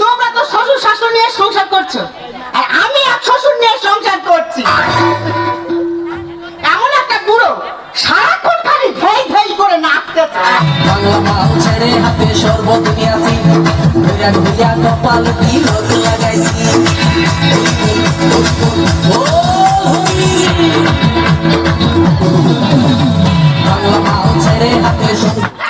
তোমরা তো শ্বশুর শাশুড়ি নিয়ে সংসার করছ। আর আমি এক শ্বশুর নিয়ে সংসার করছি। এমন একটা বুড়ো সারাক্ষণ খালি ধেই ধেই করে নাচতেছে বাংলা মাল ছেড়ে হাতে শরবত নিয়াছি ধইরা ধইরা কপাল তিলক লাগাইছি ও বাংলা মাল ছেড়ে হাতে শরবত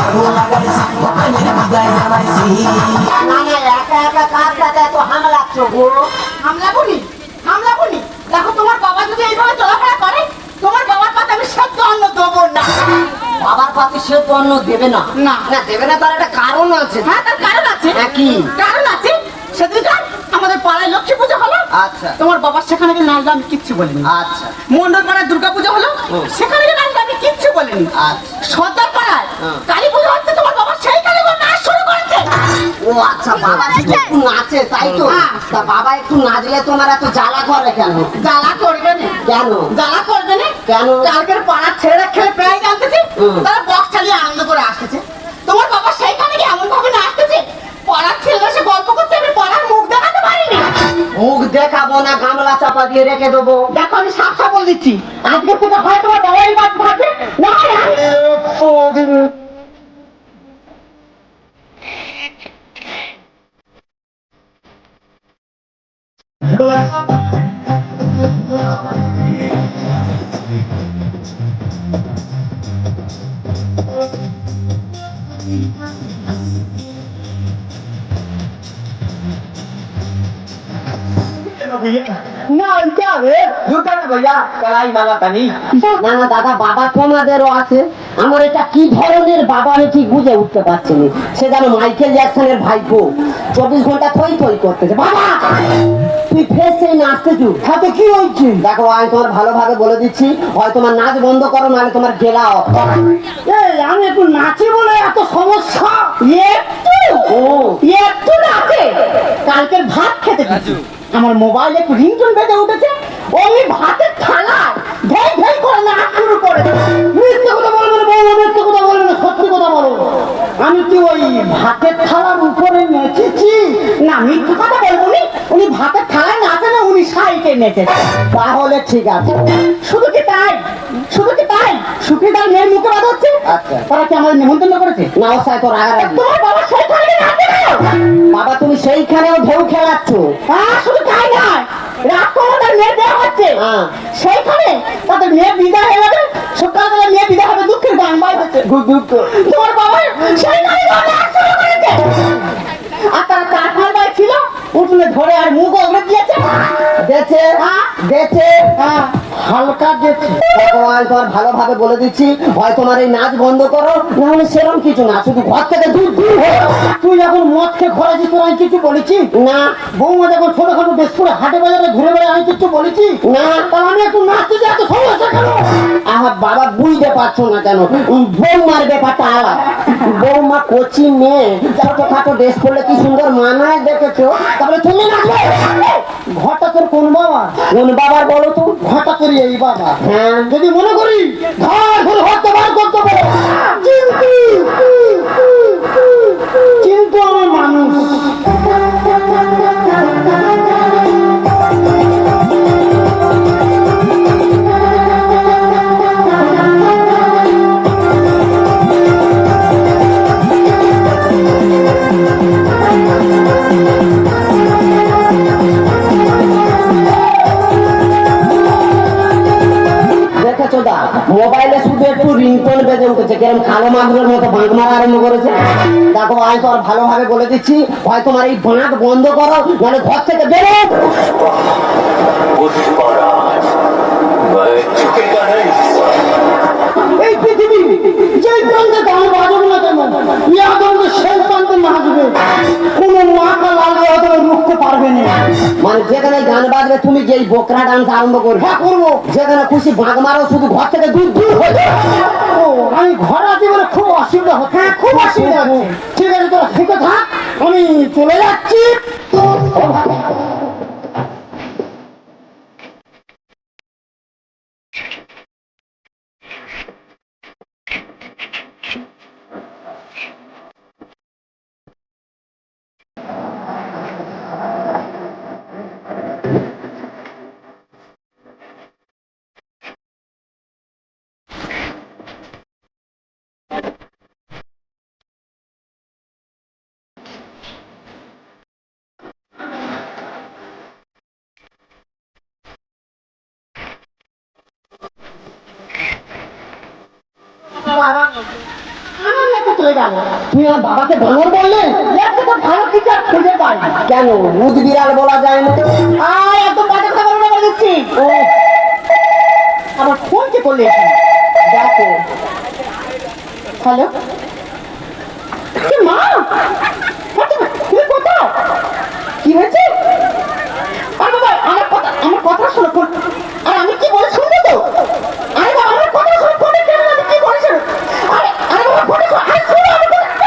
আগুন লাগাইছি বিদায় জানাইছি একা একা এত হামলা হামলা দেখো তোমার বাবা যদি এইভাবে চলাফেরা করে তোমার বাবার পাতে আমি সত্য অন্ন দেবো না বাবার পাতে সে তো অন্য দেবে না না। না দেবে না তার একটা কারণ আছে হ্যাঁ তার কারণ আছে কি? কারণ আছে সেদিনকার আমাদের পাড়ায় লক্ষ্মী পুজো হলো আচ্ছা। তোমার বাবার সেখানে গিয়ে আমি কিচ্ছু বলিনি আচ্ছা মন্ডল পাড়ায় দুর্গা পুজো হলো সেখানে গিয়ে আমি কিচ্ছু বলিনি। সর্দার পাড়ায় হ্যাঁ। কালী পুজো হচ্ছে তোমার বাবা সেই কালী পুজো নাচ শুরু করেছে। ও আচ্ছা বাবা নাচে তাই তো? হ্যাঁ। তা বাবা একটু নাচলে তোমার এত জ্বালা করে কেন? জ্বালা করবে না। কেন? জ্বালা করবে না? কেন? কালকের পাড়ার ছেলেরা খেলে প্রায় জানতেছে তারা বক্স চালিয়ে আনন্দ করে আসতেছে। তোমার বাবা সেইখানে গিয়ে এমন ভাবে নাচতেছে পাড়ার ছেলেরা সে গল্প করছে আমি পাড়ার মুখ দেখাতে পারিনি। মুখ দেখাবো না গামলা চাপা দিয়ে রেখে দেবো। দেখো আমি সাপ সাপ বলে দিচ্ছি। আজকে থেকে হয় তোমার বাবাই বাদ না না। দাদা বাবা তোমাদেরও আছে। আমার এটা কি ধরনের বাবা আমি ঠিক বুঝে উঠতে পারছি না। সে যেন মাইকেল জ্যাকসনের ভাইপো। চব্বিশ ঘণ্টা থই থই করতেছে। বাবা! তুই ফের সেই নাচতে চুপ হাতে কি হয়েছে? দেখো আমি তোমার ভালোভাবে বলে দিচ্ছি। হয় তোমার নাচ বন্ধ করো নাহলে তোমার গেলা। এই আমি একটু নাচি বলে এত সমস্যা? একটু? ও। একটু নাচে? কালকের ভাত খেতে আমার মোবাইলে একটু রিংটোন বেজে উঠেছে। অমনি ভাতের থালায় ধেই ধেই করে নাচ শুরু করে। মিথ্যে কথা বলবে না বলো মিথ্যে কথা বলবে না সত্যি কথা বলো আমি কি ওই ভাতের থালার উপরে নেচেছি? না মিথ্যে কথা বলব নি। উনি ভাতের থালায় নাচে না উনি নেচেছে। তাহলে ঠিক আছে। শুধু কি তাই? শুধু কি তাই? মেয়ের মুখে বাদ হচ্ছে আচ্ছা। তারা কি আমাদের নিমন্ত্রণ করেছে? না তো তোমার বাবা সেইখানে নাচে না বাবা তুমি সেইখানেও ঢেউ খেলাচ্ছ। হ্যাঁ শুধু তাই নয়। দেওয়া হচ্ছে হ্যাঁ। সেইখানে তাদের মেয়ে বিদায় হয়ে যাবে। সকালবেলা মেয়ে বিদায় হবে দুঃখের গান বাই হচ্ছে। দুঃখ তোমার বাবা সেইখানে আর তারা কাঠমার বাই ছিল? উঠলে ধরে আর মুখ অগ্রে দিয়েছে। দেছে হ্যাঁ। দেছে হ্যাঁ। হালকা ভালোভাবে বলে দিচ্ছি হয় তোমার এই নাচ বন্ধ করো নাহলে সেরকম কিছু না শুধু ঘর থেকে দূর দূর হয়ে তুই যখন মদ খেয়ে খরাজি তোর আমি কিছু বলেছি? না। বৌমা যখন ছোটখাটো বেশপুরে হাটে বাজারে ঘুরে বেড়ে আমি কিছু বলেছি? না। তাহলে আমি একটু নাচতে যে এত সমস্যা কেন? আমার বাবা বুঝতে পারছ না কেন? বৌমার ব্যাপারটা আলাদা। বৌমা কচি মেয়ে ছোটখাটো ড্রেস করলে কি সুন্দর মানায় দেখেছ? তাহলে তুমি নাচবে? ঘটকের কোন বাবা? কোন বাবার বলো তো? ঘটা এই বাবা। হ্যাঁ। যদি মনে করি ঘর ঘর হতে বার করতে পারো। দা মোবাইলে শুধু একটু রিংটোন বেজে উঠেছে। কেরম কালো মাগুরের মতো বাঁক মারা আরম্ভ করেছে। দেখো আয় তোর ভালোভাবে বলে দিচ্ছি। হয় তোমার এই বাঁক বন্ধ করো মানে ঘর থেকে বেরো এই পৃথিবী যে মানে যেখানে গান বাজবে তুমি যেই বোকরা ডান্স আরম্ভ করবে। হ্যাঁ করব। যেখানে খুশি বাঁক মারো শুধু ঘর থেকে দূর দূর হয়ে আমি ঘর আছি বলে খুব অসুবিধা হচ্ছে। হ্যাঁ খুব অসুবিধা হচ্ছে। ঠিক আছে তোরা ঠিক থাক আমি চলে যাচ্ছি। বাবা আমার করলে দেখো মা কি হয়েছে আমার কথা আমার কথা শোনো ফোন আর আমি কি বলে শুনবে তো আরে বাবা আমার কথা শোনো ফোনে কেন আমি কি বলে শোনো আরে আরে বাবা ফোনে শোনো আরে শোনো আমার কথা কোনো কথা বলে না, ফোনটা কেটে দিলে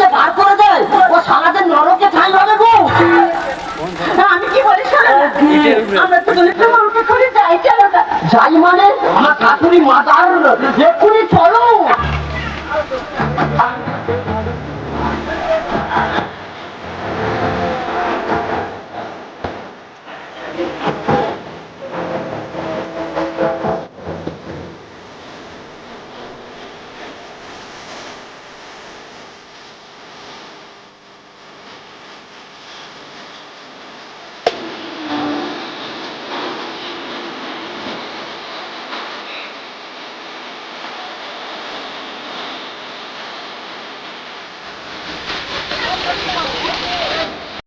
যাই মানে আমার কাকুরি মাতার এক্ষুনি